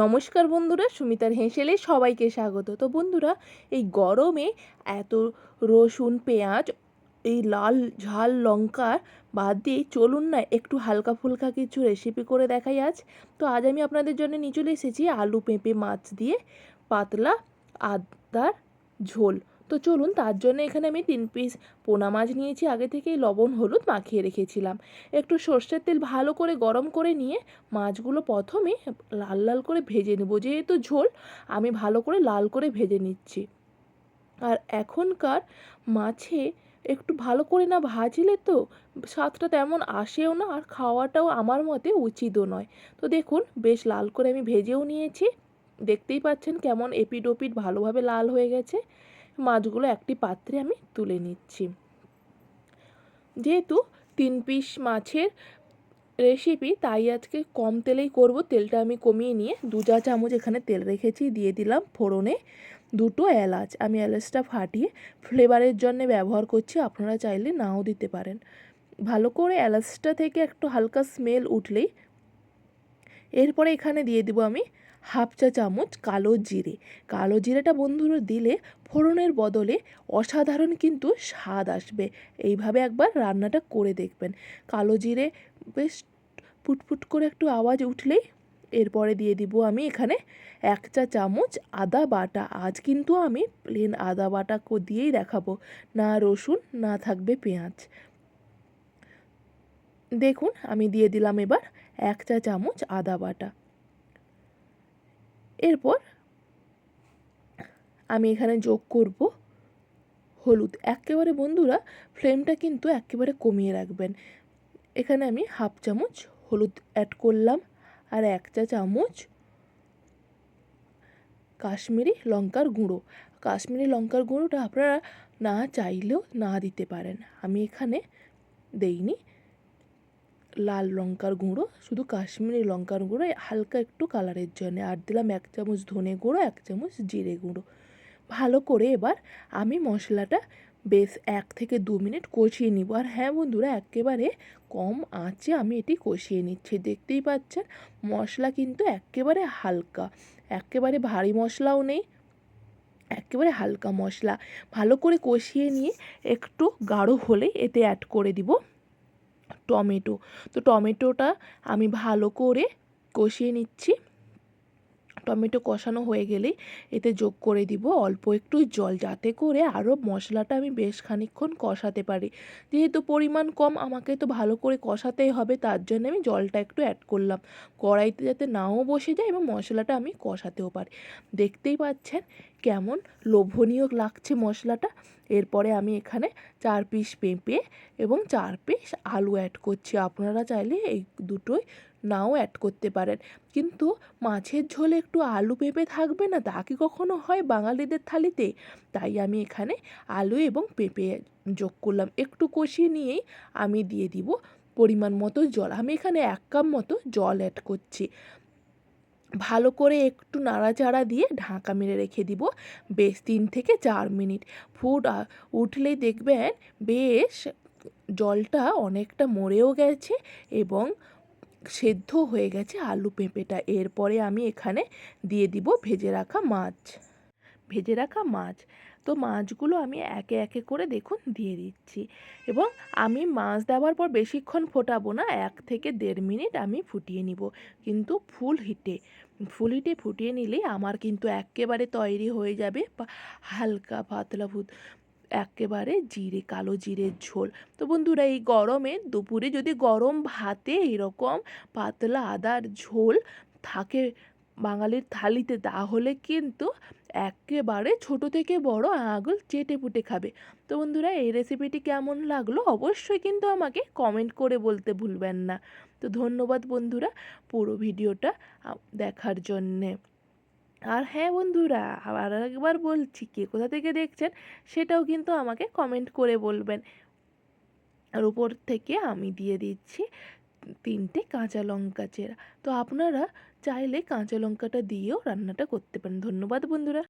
নমস্কার বন্ধুরা, সুমিতার হেঁসেলে সবাইকে স্বাগত। তো বন্ধুরা, এই গরমে এত রসুন, পেঁয়াজ, এই লাল ঝাল লঙ্কা বাদ দিয়ে চলুন না, একটু হালকা ফুলকা কিছু রেসিপি করে দেখাই আজ। তো আজ আমি আপনাদের জন্য নিয়ে চলে এসেছি আলু পেঁপে মাছ দিয়ে পাতলা আদার ঝোল। তো চলুন তার জন্য এখানে আমি তিন পিস পোনা মাছ নিয়েছি। আগে থেকেই লবণ, হলুদ মাখিয়ে রেখেছিলাম। একটু সর্ষের তেল ভালো করে গরম করে নিয়ে মাছগুলো প্রথমে লাল লাল করে ভেজে নেব। যেহেতু ঝোল, আমি ভালো করে লাল করে ভেজে নিচ্ছি। আর এখনকার মাছে একটু ভালো করে না ভাজলে তো স্বাদটা তেমন আসেও না, আর খাওয়াটাও আমার মতে উচিতও নয়। তো দেখুন, বেশ লাল করে আমি ভেজেও নিয়েছি। দেখতেই পাচ্ছেন কেমন এপিড ওপিড ভালোভাবে লাল হয়ে গেছে। মাছগুলো একটি পাত্রে আমি তুলে নিচ্ছি। যেহেতু তিন পিস মাছের রেসিপি তাই আজকে কম তেলেই করব। তেলটা আমি কমিয়ে নিয়ে দু চা চামচ এখানে তেল রেখেছি, দিয়ে দিলাম ফোড়নে দুটো এলাচ। আমি এলাচটা ফাটিয়ে ফ্লেভারের জন্য ব্যবহার করছি, আপনারা চাইলে নাও দিতে পারেন। ভালো করে এলাচটা থেকে একটু হালকা স্মেল উঠলেই এরপরে এখানে দিয়ে দিব আমি হাফ চা চামচ কালো জিরে। কালো জিরেটা বন্ধুরা দিলে ফোড়নের বদলে অসাধারণ কিন্তু স্বাদ আসবে। এইভাবে একবার রান্নাটা করে দেখবেন। কালো জিরে বেশ ফুটফুট করে একটু আওয়াজ উঠলেই এরপরে দিয়ে দিব আমি এখানে এক চা চামচ আদা বাটা। আজ কিন্তু আমি প্লেন আদা বাটা দিয়েই দেখাবো। না রসুন, না থাকবে পেঁয়াজ। দেখুন, আমি দিয়ে দিলাম এবার এক চা চামচ আদা বাটা। এরপর আমি এখানে যোগ করব হলুদ। একেবারে বন্ধুরা, ফ্লেমটা কিন্তু একেবারে কমিয়ে রাখবেন। এখানে আমি হাফ চামচ হলুদ অ্যাড করলাম আর এক চা চামচ কাশ্মীরি লঙ্কার গুঁড়ো। কাশ্মীরি লঙ্কার গুঁড়োটা আপনারা না চাইলেও না দিতে পারেন। আমি এখানে দেইনি। লাল লঙ্কার গুঁড়ো, শুধু কাশ্মীরি লঙ্কার গুঁড়ো হালকা একটু কালারের জন্য। আর দিলাম এক চামচ ধনে গুঁড়ো, এক চামচ জিরে গুঁড়ো। ভালো করে এবার আমি মশলাটা বেশ এক থেকে দু মিনিট কষিয়ে নিব। আর হ্যাঁ বন্ধুরা, একেবারে কম আঁচে আমি এটি কষিয়ে নিচ্ছি। দেখতেই পাচ্ছেন, মশলা কিন্তু একেবারে হালকা। একেবারে ভারী মশলাও নেই, একেবারে হালকা মশলা। ভালো করে কষিয়ে নিয়ে একটু গাঢ় হলে এতে অ্যাড করে দিব। টমেটো। তো টমেটোটা আমি ভালো করে কষিয়ে নিচ্ছি। টমেটো কষানো হয়ে গেলেই এতে যোগ করে দিব অল্প একটু জল যাতে করে আরও মশলাটা আমি বেশ খানিক্ষণ কষাতে পারি। যেহেতু পরিমাণ কম, আমাকে তো ভালো করে কষাতেই হবে, তার জন্য আমি জলটা একটু অ্যাড করলাম। কড়াইতে যাতে নাও বসে যায় এবং মশলাটা আমি কষাতেও পারি। দেখতেই পাচ্ছেন কেমন লোভনীয় লাগছে মশলাটা। এরপরে আমি এখানে চার পিস পেঁপে এবং চার পিস আলু অ্যাড করছি। আপনারা চাইলে এই দুটোই নাও অ্যাড করতে পারেন। কিন্তু মাছের ঝোলে একটু আলু পেঁপে থাকবে না, তা কি কখনো হয় বাঙালিদের থালিতে? তাই আমি এখানে আলু এবং পেঁপে যোগ করলাম। একটু কষিয়ে নিয়েই আমি দিয়ে দিব পরিমাণ মতো জল। আমি এখানে এক কাপ মতো জল অ্যাড করছি। ভালো করে একটু নাড়াচাড়া দিয়ে ঢাকা মেরে রেখে দিব। বেশ তিন থেকে চার মিনিট। ফুট উঠলেই দেখবেন বেশ জলটা অনেকটা মরেও গেছে এবং সেদ্ধ হয়ে গেছে আলু পেঁপেটা। এরপরে আমি এখানে দিয়ে দিব ভেজে রাখা মাছ। ভেজে রাখা মাছ। তো মাছগুলো আমি একে একে করে দেখুন দিয়ে দিচ্ছি। এবং আমি মাছ দেওয়ার পর বেশিক্ষণ ফোটাবো না, এক থেকে দেড় মিনিট আমি ফুটিয়ে নিব। কিন্তু ফুল হিটে ফুল হিটে ফুটিয়ে নিলেই আমার কিন্তু একেবারে তৈরি হয়ে যাবে হালকা পাতলা ভূত, একেবারে জিরে, কালো জিরের ঝোল। তো বন্ধুরা, এই গরমে দুপুরে যদি গরম ভাতে এরকম পাতলা আদার ঝোল থাকে বাঙালির থালিতে, তাহলে কিন্তু একেবারে ছোট থেকে বড় আঙুল চেটে পুটে খাবে। তো বন্ধুরা, এই রেসিপিটি কেমন লাগল অবশ্যই কিন্তু আমাকে কমেন্ট করে বলতে ভুলবেন না। তো ধন্যবাদ বন্ধুরা পুরো ভিডিওটা দেখার জন্যে। আর হ্যাঁ বন্ধুরা, আবার একবার বলছি, কে কোথা থেকে দেখছেন সেটাও কিন্তু আমাকে কমেন্ট করে বলবেন। আর উপর থেকে আমি দিয়ে দিচ্ছি তিনটে কাঁচা লঙ্কা চেরা। তো আপনারা চাইলে কাঁচা লঙ্কাটা দিয়েও রান্নাটা করতে পারেন। ধন্যবাদ বন্ধুরা।